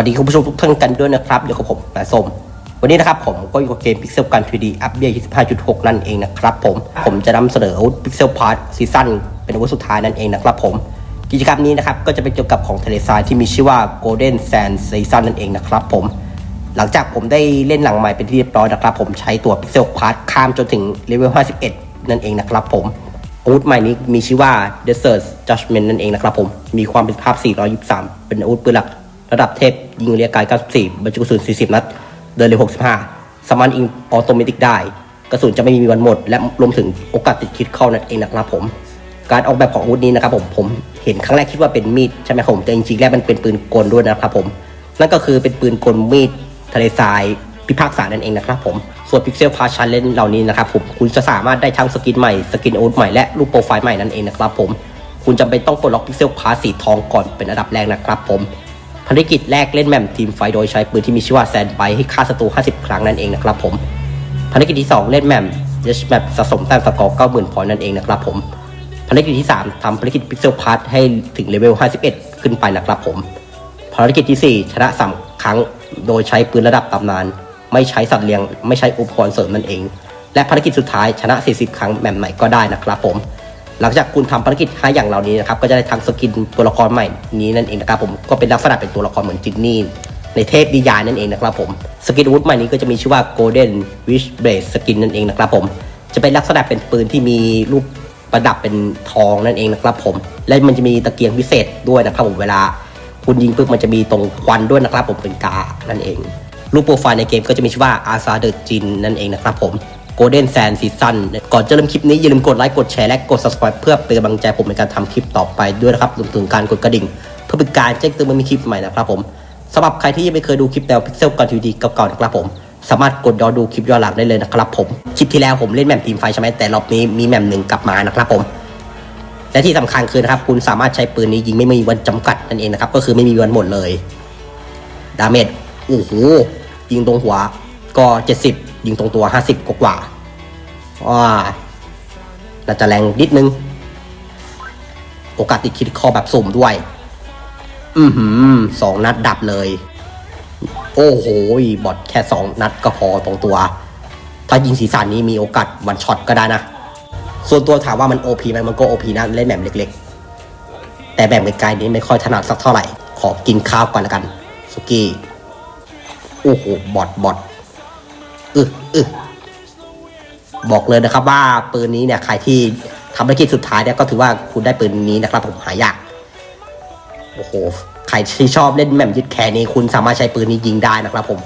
วัสดีคุณผู้ชมทุกท่านกันด้วยนะครับอยู่กับผมนายสมวันนี้นะครับผมก็อยู่กับเกม Pixel กัน 3D อัปเดต25.6 นั่นเองนะครับผมผมจะนำเสนออาวุธ Pixel Part ซีซั่นเป็นอาวุธสุดท้ายนั่นเองนะครับผมกิจกรรมนี้นะครับก็จะเป็นเกี่ยวกับของทะเลทรายที่มีชื่อว่า Golden Sand Season นั่นเองนะครับผมหลังจากผมได้เล่นหลังใหม่เป็นที่เรียบร้อยนะครับผมใช้ตัว Pixel Part ข้ามจนถึงเลเวล51 นั่นเองนะครับผมอาวุธใหม่นี้มีชื่อว่า Desert Judgment นั่นเองนะครับผมมีความเป็นภาพ 423 เป็นอาวุธปืนหลัก ระดับเทพยิงเรียกกาย94บรรจุกระสุน40 นัด เดินเร็ว65 สามารถยิงออโตเมติกได้ กระสุนจะไม่มีวันหมด และรวมถึงโอกาสติดคิดเข้านั่นเองนะครับผม การออกแบบของอาวุธนี้นะครับผมผมเห็นครั้งแรกคิดว่าเป็นมีดใช่ไหมครับผมแต่จริงๆแล้วมันเป็นปืนกลด้วยนะครับผม นั่นก็คือเป็นปืนกลมีดทะเลทรายพิพากษานั่นเองนะครับผม ส่วน Pixel Pass Challenge เหล่านี้นะครับผมคุณจะสามารถได้ทั้งสกินใหม่สกินอาวุธใหม่และรูปโปรไฟล์ใหม่นั่นเองนะครับผม คุณจำเป็นต้องปลดล็อก Pixel Pass สีทองก่อนเป็นอันดับแรกนะครับผม ภารกิจแรกเล่นแมมทีมไฟโดยใช้ปืนที่มีชื่อว่าแซนไบให้ฆ่าศัตรู 50 ครั้งนั่นเองนะครับผมภารกิจที่ 2 เล่นแมมเยชแมปสะสมแต้มสกอร์90,000พอยต์นั่นเองนะครับผมภารกิจที่ 3ทำภารกิจ Pixel Pass ให้ถึงเลเวล 51 ขึ้นไปนะครับผมภารกิจที่ 4 ชนะ 3 ครั้งโดยใช้ปืนระดับตำนาน ไม่ใช้สัตว์เลี้ยง ไม่ใช้อุปกรณ์เสริมนั่นเอง และภารกิจสุดท้ายชนะ 40 ครั้งแมมไหนก็ได้นะครับผม หลังจากคุณทำภารกิจ 5 อย่างเหล่านี้นะครับก็จะได้ทั้งสกินตัวละครใหม่นี้นั่นเองนะครับผมก็เป็นลักษณะเป็นตัวละครเหมือนจินนี่ในเทพดิยายนั่นเองนะครับผมสกินอาวุธใหม่นี้ก็จะมีชื่อว่า Golden Wish Blade Skin นั่นเองนะครับผมจะเป็นลักษณะเป็นปืนที่มีรูปประดับเป็นทองนั่นเองนะครับผมและมันจะมีตะเกียงพิเศษด้วยนะครับผมเวลา คุณยิงปุ๊บมันจะมีตรงควันด้วยนะครับผมเป็นกานั่นเองรูปโปรไฟล์ในเกมก็จะมีชื่อว่าอาซาเดอร์จินนั่นเองนะครับผม Golden Sand Season ก่อนจะเริ่มคลิปนี้อย่าลืมกดไลค์กดแชร์และกด subscribe เพื่อเป็นกำลังใจผมในการทำคลิปต่อไปด้วยนะครับรวมถึงการกดกระดิ่ง เพื่อเป็นการแจ้งเตือนเมื่อมีคลิปใหม่นะครับผมสำหรับใครที่ยังไม่เคยดูคลิปแนวพิกเซลก่อนทีวีเก่าๆนะครับผมสามารถกดย้อนดูคลิปย้อนหลังได้เลยนะครับผมคลิปที่แล้วผมเล่นแมปทีมไฟใช่ไหมแต่รอบนี้มีแมปหนึ่งกลับมานะครับผมและที่สำคัญคือนะครับคุณสามารถใช้ปืนนี้ยิงไม่มีวันจำกัดนั่นเองนะครับก็คือไม่มีวันหมดเลย ดาเมจโอ้โหยิงตรงหัวก็ 70 ยิงตรงตัว 50 กว่าๆว้าน่าจะแรงนิดนึง โอกาสติดคิดคอแบบสุ่มด้วย อือหือสองนัดดับเลย โอ้โห บอดแค่สองนัดก็พอตรงตัว ถ้ายิงสีสันนี้มีโอกาสวันช็อตก็ได้นะ ส่วนตัวถามว่ามัน OP ไหมมันก็ OP นะเล่นแบบเล็กๆ แต่แบบไกลๆนี้ไม่ค่อยถนัดสักเท่าไหร่ ขอกินข้าวก่อนละกัน สุกี้ โอ้โห บอดบอด อึอึบอกเลยนะครับว่าปืนนี้เนี่ยใครที่ทำภารกิจสุดท้ายเนี่ยก็ถือว่าคุณได้ปืนนี้นะครับผมหายากโอ้โหใครที่ชอบเล่นแมมยึดแค่นี้คุณสามารถใช้ปืนนี้ยิงได้นะครับ ผม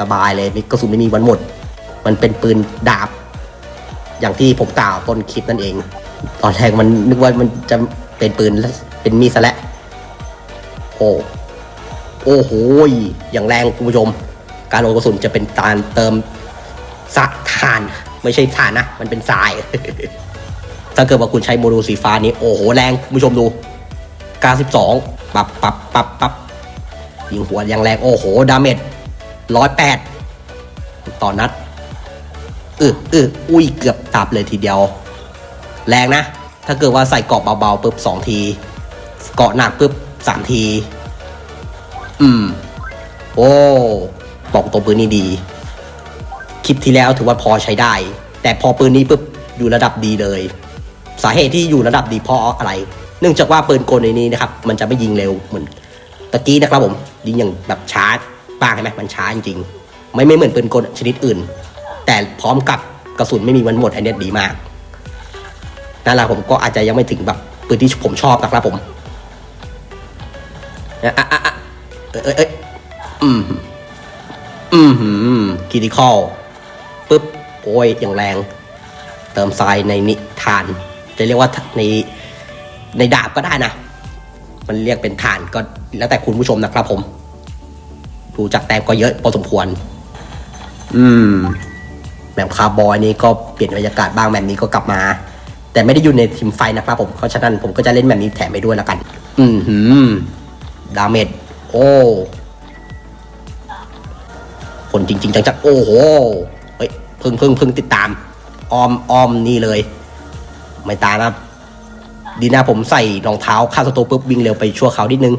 สบายเลยมีกระสุนไม่มีวันหมด มันเป็นปืนดาบ อย่างที่ผมกล่าวต้นคลิปนั่นเอง ตอนแรกมันนึกว่ามันจะเป็นปืนเป็นมีดซะแล้วโอ้โอ้โหอย่างแรงคุณผู้ชม การลงกระสุนจะเป็นการเติมสะถ่านไม่ใช่ถ่านนะ มันเป็นทราย ถ้าเกิดว่าคุณใช้โมดูลสีฟ้านี้ โอ้โห แรงคุณผู้ชมดู 92 ปับปับปับปับยิงหัวย่างแรง โอ้โห ดาเมจ108 ต่อนัดเออเอออุ้ย เกือบตับเลยทีเดียว แรงนะ ถ้าเกิดว่าใส่เกาะเบาๆปุ๊บสองที เกาะหนักปุ๊บสามที อืม โอ้ บอกตัวปืนนี้ดี คลิปที่แล้วถือว่าพอใช้ได้ แต่พอปืนนี้ปุ๊บอยู่ระดับดีเลย สาเหตุที่อยู่ระดับดีเพราะอะไร เนื่องจากว่าปืนกลในนี้นะครับมันจะไม่ยิงเร็วเหมือนตะกี้นะครับผมยิงอย่างแบบช้าป้างใช่ไหมมันช้าจริงๆไม่ไม่เหมือนปืนกลชนิดอื่น แต่พร้อมกับกระสุนไม่มีวันหมดอันนี้ดีมากนั่นแหละผมก็อาจจะยังไม่ถึงแบบปืนที่ผมชอบนะครับผมอะอะอะอะเอ้ยเอ้ยเอ้ยอืม อืมหืมคิดิคอลปึ๊บ โอ้ย อย่างแรง เติมทรายในนิทาน จะเรียกว่าในในดาบก็ได้นะ มันเรียกเป็นฐานก็แล้วแต่คุณผู้ชมนะครับผม ดูจากแต้มก็เยอะพอสมควร อืมแบบคาร์บอยนี่ก็เปลี่ยนบรรยากาศบ้างแบบนี้ก็กลับมา แต่ไม่ได้อยู่ในทีมไฟนะครับผม เพราะฉะนั้นผมก็จะเล่นแบบนี้แถมไปด้วยแล้วกัน อืมหืมดาเมจโอ้ คนจริง ๆ จังๆโอ้โหเฮ้ยพึ่งพึ่งพึ่งติดตาม ออมออมนี่เลย ไม่ตานะดีนะผมใส่รองเท้าข้าสโตปุ๊บวิ่งเร็วไปชั่วเขานิดนึง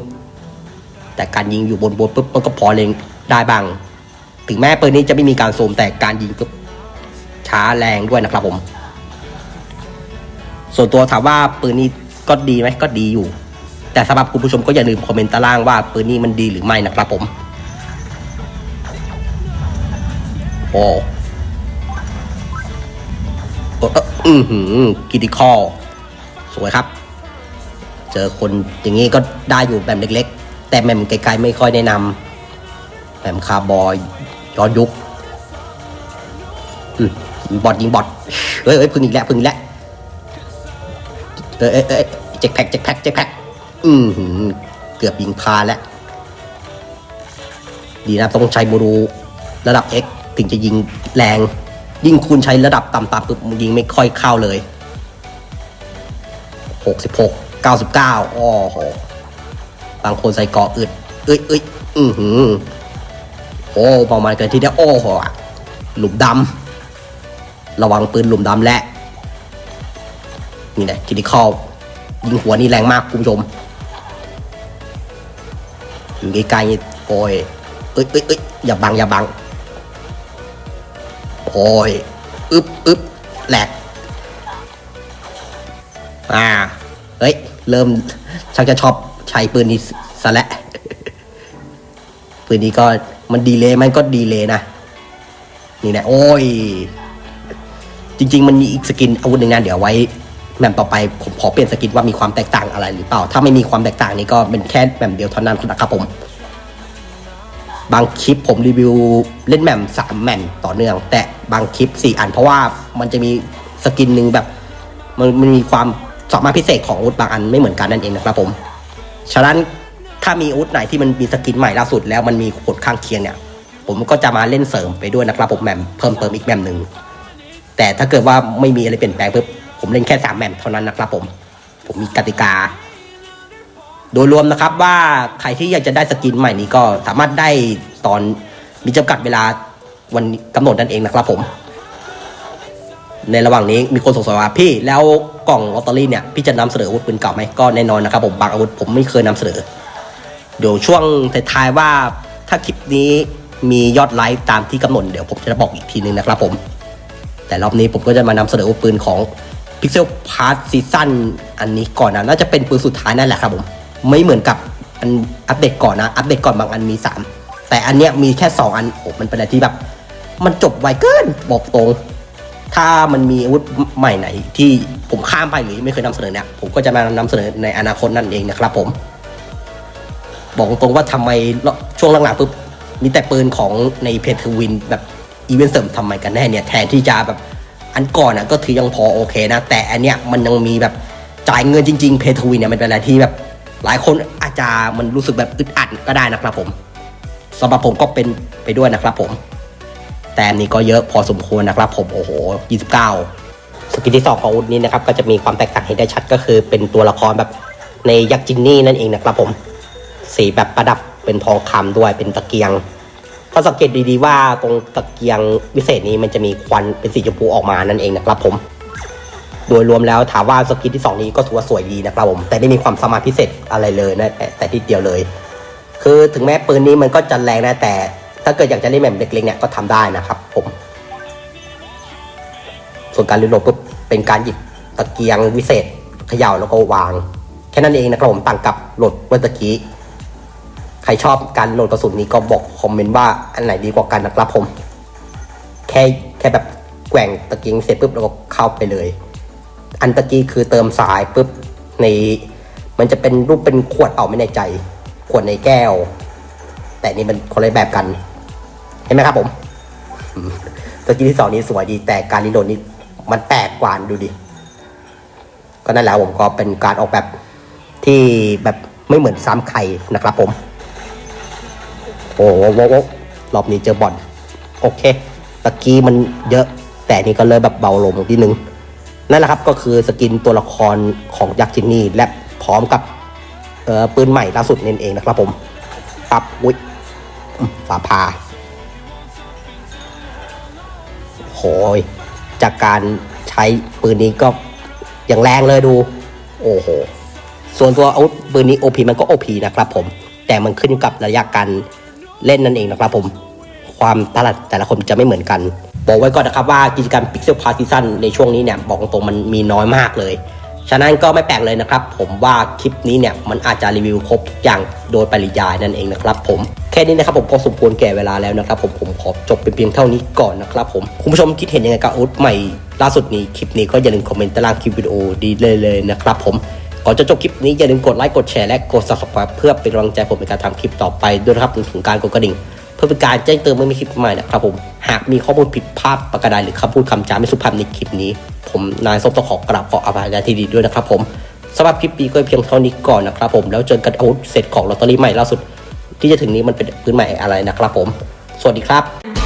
แต่การยิงอยู่บนบนปุ๊บมันก็พอเลงได้บ้าง ถึงแม้ปืนนี้จะไม่มีการซูมแต่การยิงก็ช้าแรงด้วยนะครับผม ส่วนตัวถามว่าปืนนี้ก็ดีไหมก็ดีอยู่ แต่สำหรับคุณผู้ชมก็อย่าลืมคอมเมนต์ต้ล่างว่าปืนนี้มันดีหรือไม่นะครับผม โอ้โอ้เอ่ออือหือกิติคอลสวยครับ เจอคนอย่างนี้ก็ได้อยู่แบบเล็กๆ แต่แหม่มไกลๆไม่ค่อยแนะนำแหม่มคาร์บอยย้อนยุคอืมยิงบอดยิงบอดเฮ้ยเฮ้ยพึ่งอีกแล้วพึ่งอีกแล้วเอ้ยเอ้ยเจ็คแพ็กเจ็คแพ็กเจ็คแพ็กอือหือเกือบยิงพลาดแล้ว ดีนะต้องใช้บูรูระดับ X ถึงจะยิงแรง ยิ่งคุณใช้ระดับต่ำๆปุ๊บมันยิงไม่ค่อยเข้าเลย 66 99อ้อโหบางคนใส่เกาะอึดเอ้ยเอ้ยอือหือโอ้ประมาณเกินที่ได้โอ้โหหลุมดำระวังปืนหลุมดำและนี่แหละคิดิคอลยิงหัวนี่แรงมากคุณผู้ชมอยู่ใกลๆนี่โอ้ยเอ้ยเอ้ยเอ้ยอย่าบังอย่าบัง โอ้ยอึบอึบแหลกอ่าเฮ้ย เริ่มชักจะชอบใช้ปืนนี้ซะและ้วปืนนี้ก็มันดีเลยมันก็ดีเลยนะ นี่นะโอ้ย จริง ๆ มันมีอีกสกินอาวุธหนึ่งนะเดี๋ยวไว้แมมต่อไปผมขอเปลี่ยนสกินว่ามีความแตกต่างอะไรหรือเปล่า ถ้าไม่มีความแตกต่างนี้ก็เป็นแค่แมมเดียวเท่านั้นนะครับผม บางคลิปผมรีวิวเล่นแมมสามแมมต่อเนื่อง แต่บางคลิปสี่อันเพราะว่ามันจะมีสกินหนึ่งแบบ มันมันมีความสามารถพิเศษของอาวุธบางอันไม่เหมือนกันนั่นเองนะครับผม ฉะนั้นถ้ามีอาวุธไหนที่มันมีสกินใหม่ล่าสุดแล้วมันมีผลข้างเคียงเนี่ย ผมก็จะมาเล่นเสริมไปด้วยนะครับผมแมมเพิ่มเติมอีกแมมหนึ่งแต่ถ้าเกิดว่าไม่มีอะไรเปลี่ยนแปลงปุ๊บผมเล่นแค่สามแมมเท่านั้นนะครับผม ผมมีกติกา โดยรวมนะครับว่าใครที่อยากจะได้สกินใหม่นี้ก็สามารถได้ตอนมีจำกัดเวลาวันกำหนดนั่นเองนะครับผม ในระหว่างนี้มีคนสงสัยว่าพี่แล้วกล่องลอตเตอรี่เนี่ยพี่จะนำเสนออาวุธปืนเก่าไหมก็แน่นอนนะครับผมบางอาวุธผมไม่เคยนำเสนอเดี๋ยวช่วงท้ายๆว่าถ้าคลิปนี้มียอดไลค์ตามที่กำหนดเดี๋ยวผมจะบอกอีกทีนึงนะครับผม แต่รอบนี้ผมก็จะมานำเสนออาวุธปืนของ Pixel Part Season อันนี้ก่อนนะน่าจะเป็นปืนสุดท้ายนั่นแหละครับผม ไม่เหมือนกับอันอัปเดตก่อนนะ อัปเดตก่อนบางอันมี 3 แต่อันเนี้ยมีแค่ 2 อันโอ้มันเป็นอะไรที่แบบ มันจบไวเกินบอกตรง ถ้ามันมีอาวุธใหม่ไหนที่ผมข้ามไปหรือไม่เคยนำเสนอเนี่ยผมก็จะมานำเสนอในอนาคตนั่นเองนะครับผม บอกตรงว่าทำไมช่วงหลังๆปุ๊บมีแต่ปืนของในเพจทวินแบบอีเวนต์เสริมทำไมกันแน่เนี่ยแทนที่จะแบบอันก่อนอะก็ถือยังพอโอเคนะ แต่อันเนี้ยมันยังมีแบบจ่ายเงินจริง ๆ เพจทวินเนี่ยมันเป็นอะไรที่แบบ หลายคนอาจจะมันรู้สึกแบบอึดอัดก็ได้นะครับผมสำหรับผมก็เป็นไปด้วยนะครับผม แต่นี้ก็เยอะพอสมควรนะครับ ผมโอ้โห 29 สกิลที่สองของอาวุธนี้นะครับก็จะมีความแตกต่างให้ได้ชัดก็คือ เป็นตัวละครแบบในยักษ์จินนี่นั่นเองนะครับผม สีแบบประดับเป็นทองคำด้วยเป็นตะเกียง ถ้าสังเกตดีๆว่าตรงตะเกียงวิเศษนี้มันจะมีควันเป็นสีชมพูออกมานั่นเองนะครับผม โดยรวมแล้วถามว่าสกิลที่สองนี้ก็ถือว่าสวยดีนะครับผม แต่ไม่มีความสามารถพิเศษอะไรเลยนะแต่แต่ทีเดียวเลย คือถึงแม้ปืนนี้มันก็จะแรงนะแต่ ถ้าเกิดอยากจะเล่นแบบเล็กๆเนี่ยก็ทำได้นะครับผม ส่วนการรีโหลดปุ๊บเป็นการหยิบตะเกียงวิเศษเขย่าแล้วก็วาง แค่นั้นเองนะครับผมต่างกับโหลดเมื่อตะกี้ใครชอบการโหลดกระสุนนี้ก็บอกคอมเมนต์ว่าอันไหนดีกว่ากันนะครับผม แค่แค่แบบแกว่งตะเกียงเสร็จปุ๊บแล้วก็เข้าไปเลย อันตะกี้คือเติมสายปุ๊บในมันจะเป็นรูปเป็นขวดเป่าไม่ในใจ ขวดในแก้ว แต่นี่มันคนละแบบกัน เห็นไหมครับผมตะกี้ที่สองนี้สวยดี แต่การรีโดนี้มันแปลกกว่าดูดิก็นั่นแหละผมก็เป็นการออกแบบที่แบบไม่เหมือนซ้ำใครนะครับผม โอ้โหรอบนี้เจอบอลโอเคตะกี้มันเยอะ แต่นี่ก็เลยแบบเบาลงนิดนึง นั่นแหละครับก็คือสกินตัวละครของยักษ์จินนี่และพร้อมกับเออปืนใหม่ล่าสุดนั่นเองนะครับผมปับอุ้ยฝาพาโหยจากการใช้ปืนนี้ก็อย่างแรงเลยดู โอ้โห ส่วนตัวอาวุธปืนนี้ OP มันก็ OP นะครับผม แต่แต่มันขึ้นอยู่กับระยะการเล่นนั่นเองนะครับผม ความถนัดแต่ละคนจะไม่เหมือนกัน บอกไว้ก่อนนะครับว่ากิจกรรม Pixel Pass Season ในช่วงนี้เนี่ยบอกตรงๆมันมีน้อยมากเลย ฉะนั้นก็ไม่แปลกเลยนะครับ ผมว่าคลิปนี้เนี่ยมันอาจจะรีวิวครบทุกอย่างโดยปริยายนั่นเองนะครับผมแค่นี้นะครับผมก็สมควรแก่เวลาแล้วนะครับผมผมขอจบเป็นเพียงเท่านี้ก่อนนะครับผมคุณผู้ชมคิดเห็นยังไงกับอาวุธใหม่ล่าสุดนี้คลิปนี้ก็อย่าลืมคอมเมนต์ต้ล่างคลิปวิดีโอดีเลยเลยนะครับผมก่อนจะจบคลิปนี้อย่าลืมกดไลค์กดแชร์และกด subscribe เพื่อเป็นกำลังใจผมในการทำคลิปต่อไปด้วยนะครับรวมถึงการกดกระดิ่ง พื่อเป็นการแจ้งเตือนเมื่อมีคลิปใหม่นะครับผมหากมีข้อมูลผิดพลาดประการใดหรือคำพูดคำจาไม่สุภาพในคลิปนี้ ผมนายส้มต้องขอกราบขออภัยในที่ดีด้วยนะครับผมสำหรับคลิปนี้ก็เพียงเท่านี้ก่อนนะครับผมแล้วเจอกันอาวุธเสร็จของลอตเตอรี่ใหม่ล่าสุด ที่จะถึงนี้มันเป็นพื้นใหม่อะไรนะครับผม สวัสดีครับ